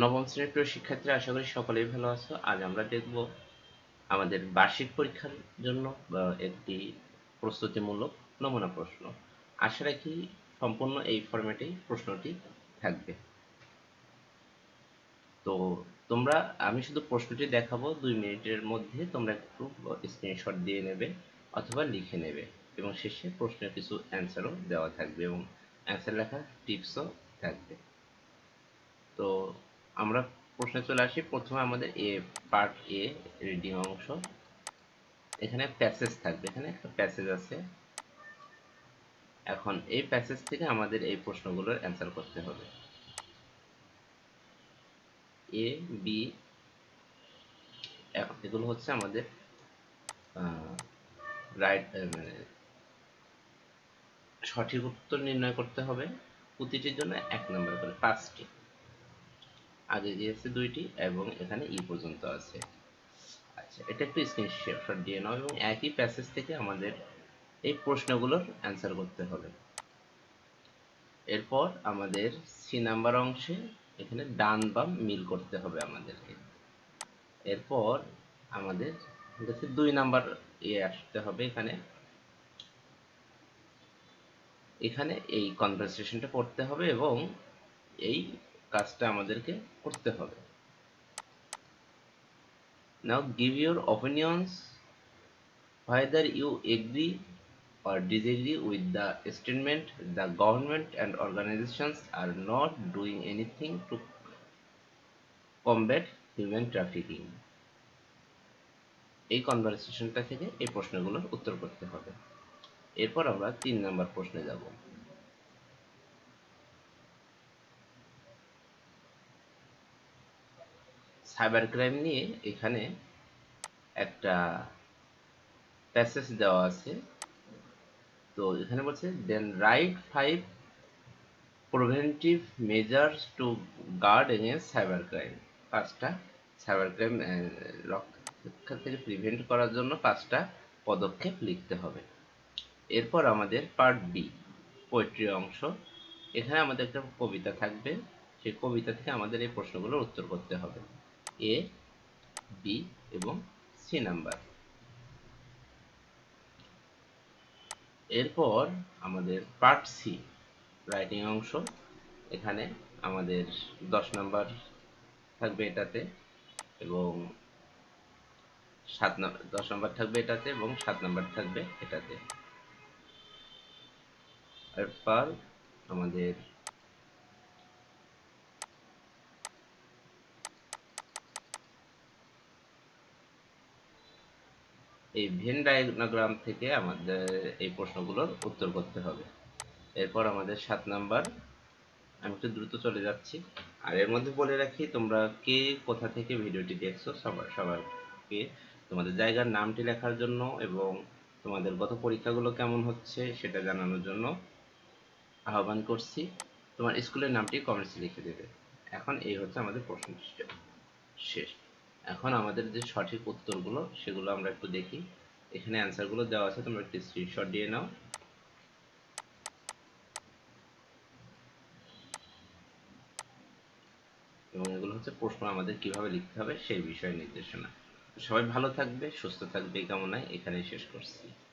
নবম শ্রেণির প্রিয় শিক্ষার্থীরা, আশা করি সকলেই ভালো আছো। আজ আমরা দেখব আমাদের বার্ষিক পরীক্ষার জন্য একটি প্রস্তুতিমূলক নমুনা প্রশ্ন। আশা রাখি সম্পূর্ণ এই ফরম্যাটেই প্রশ্নটি থাকবে। তো তোমরা, আমি শুধু প্রশ্নটি দেখাবো, দুই মিনিটের মধ্যে তোমরা একটু স্ক্রিনশট দিয়ে নেবে অথবা লিখে নেবে এবং শেষে প্রশ্নের কিছু অ্যান্সারও দেওয়া থাকবে এবং অ্যান্সার লেখার টিপসও থাকবে। তো আমরা প্রশ্নে চলে আসি। প্রথমে আমাদের এ পার্ট এ রিডিং অংশ। এখানে প্যাসেজ থাকবে। এখানে একটা প্যাসেজ আছে। এখন এই প্যাসেজ থেকে আমাদের এই প্রশ্নগুলোর অ্যান্সার করতে হবে। এ বি এগুলো হচ্ছে আমাদের রাইট মানে সঠিক উত্তর নির্ণয় করতে হবে। প্রতিটির জন্য এক নম্বর করে। পাঁচটি। আগে দিয়েছে দুইটি এবং এখানে ই পর্যন্ত আছে। আচ্ছা এটা একটু স্ক্রিনশট দিয়ে নাও এবং একই প্যাসেজ থেকে আমাদের এই প্রশ্নগুলোর অ্যান্সার করতে হবে। এরপর আমাদের সি নাম্বার অংশে এখানে ডান বাম মিল করতে হবে আমাদেরকে। এরপর আমাদের দুই নাম্বার ইয়ে আসতে হবে এখানে। এখানে এই কনভারসেশনটা পড়তে হবে এবং এই কাজটা আমাদেরকে করতে হবে। Now give your opinions whether you agree or disagree with the statement the government and organisations are not doing anything to combat human trafficking এই কনভারসেশনটা থেকে এই প্রশ্নগুলোর উত্তর করতে হবে। এরপর আমরা তিন নম্বর প্রশ্নে যাব। সাইবার ক্রাইম নিয়ে এখানে একটা প্যাসেজ দেওয়া আছে। তো এখানে বলছে then write five preventive measures to guard against cyber crime পাঁচটা সাইবার ক্রাইম রক্ষা থেকে প্রিভেন্ট করার জন্য পাঁচটা পদক্ষেপ লিখতে হবে। এরপর আমাদের পার্ট বি পোয়েট্রি অংশ। এখানে আমাদের একটা কবিতা থাকবে। সেই কবিতা থেকে আমাদের এই প্রশ্নগুলোর উত্তর করতে হবে। এ বি এবং সি নাম্বার এরপর আমাদের পার্ট সি রাইটিং অংশ। এখানে আমাদের দশ নাম্বার থাকবে এটাতে এবং সাত নম্বর দশ নম্বর থাকবে এটাতে এবং সাত নম্বর থাকবে এটাতে। এরপর আমাদের এই ভেন ডায়াগ্রাম থেকে আমাদের এই প্রশ্নগুলোর উত্তর করতে হবে। এরপর আমাদের সাত নাম্বার। আমি একটু দ্রুত চলে যাচ্ছি। আর এর মধ্যে বলে রাখি, তোমরা কে কোথা থেকে ভিডিওটি দেখছ, সবার সবারকে তোমাদের জায়গার নামটি লেখার জন্য এবং তোমাদের গত পরীক্ষাগুলো কেমন হচ্ছে সেটা জানানোর জন্য আহ্বান করছি। তোমার স্কুলের নামটি কমেন্টসে লিখে দেবে। এখন এই হচ্ছে আমাদের প্রশ্ন শেষ। এখন আমাদের যে সঠিক উত্তরগুলো, সেগুলো আমরা একটু দেখি। এখানে অ্যান্সারগুলো দেওয়া আছে, তোমরা একটু স্ক্রিনশট দিয়ে নাও। এবং এগুলো হচ্ছে প্রশ্ন আমাদের কীভাবে লিখতে হবে, সেই বিষয়ে নির্দেশনা। সবাই ভালো থাকবে, সুস্থ থাকবে, এই কামনায় এখানেই শেষ করছি।